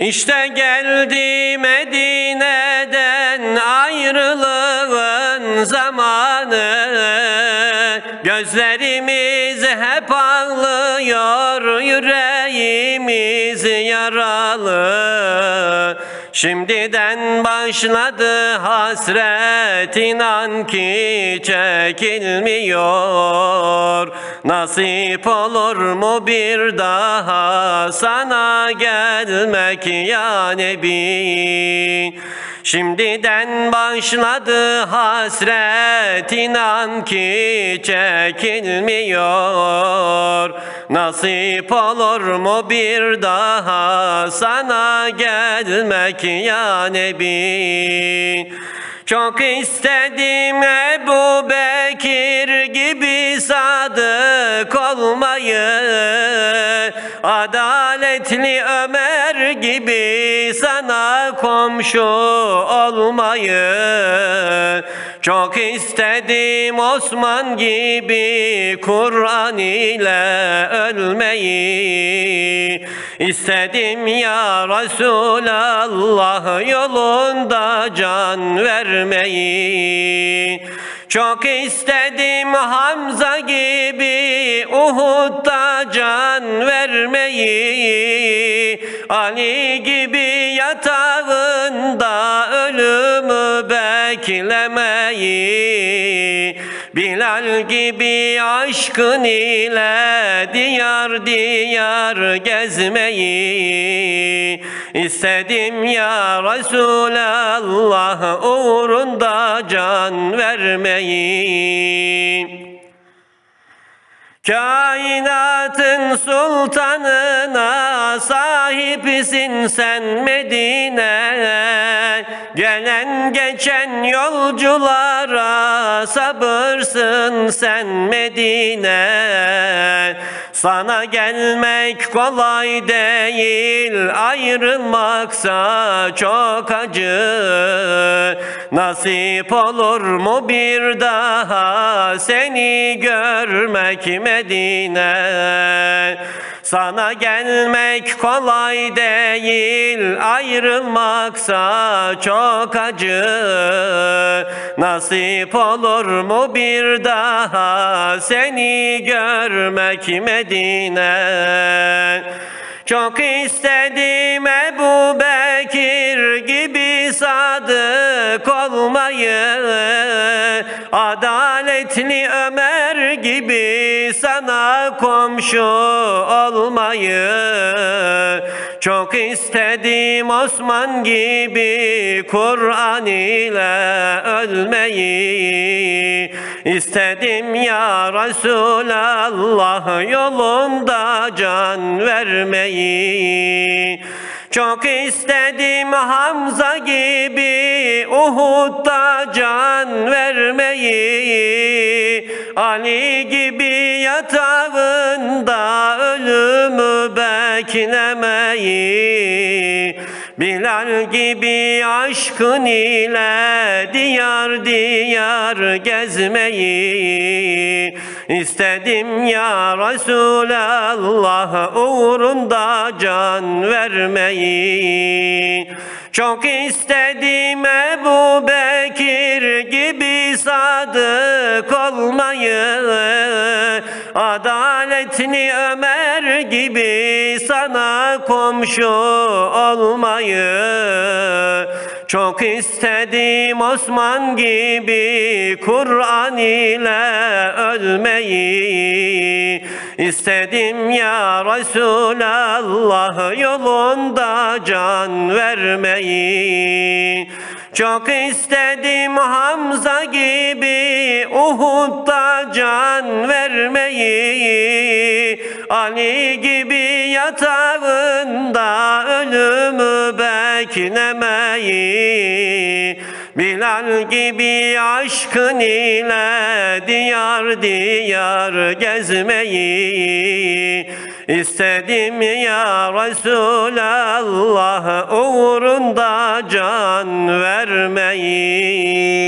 İşte geldi Medine'den ayrılığın zamanı. Gözlerimiz hep ağlıyor yüreğimiz yaralı Şimdiden başladı hasret inan ki çekilmiyor. Nasip olur mu bir daha sana gelmek ya Nebi Şimdiden başladı hasret inan ki çekilmiyor. Nasip olur mu bir daha sana gelmek ya Nebi? Çok istedim Ebu Bekir gibi sadık olmayı Adaletli Ömer gibi sana komşu olmayı Çok istedim. Osman gibi Kur'an ile ölmeyi İstedim. Ya Resulallah yolunda can vermeyi Çok istedim. Hamza gibi Uhud'da can vermeyi Ali gibi yatağında ölümü beklemeyi Bilal gibi aşkın ile diyar diyar gezmeyi İstedim ya Resulallah uğrunda can vermeyi Kainatın sultanına sahipsin sen Medine. Gelen geçen yolculara sabırsın sen Medine Sana gelmek kolay değil ayrılmaksa çok acı. Nasip olur mu bir daha seni görmek Medine? Sana gelmek kolay değil ayrılmaksa çok acı. Nasip olur mu bir daha seni görmek Medine çok istedim Ebu Bekir gibi sadık olmayı Adaletli Ömer gibi sana komşu olmayı Çok istedim Osman gibi Kur'an ile ölmeyi. İstedim ya Resulallah yolunda can vermeyi. Çok istedim Hamza gibi Uhud'da can vermeyi. Ali gibi yatağında ölümü beklemeyi Bilal gibi aşkın ile diyar diyar gezmeyi İstedim ya Resulallah uğrunda can vermeyi. Çok istedim Ebu Bekir gibi sadık olmayı Adaletli Ömer gibi sana komşu olmayı çok istedim Osman gibi Kur'an ile ölmeyi İstedim ya Resulallah yolunda can vermeyi çok istedim Hamza gibi Uhud'da can vermeyi Ali gibi yatağında ölümü beklemeyi Bilal gibi aşkın ile diyar diyar gezmeyi İstedim ya Resulallah uğrunda can vermeyi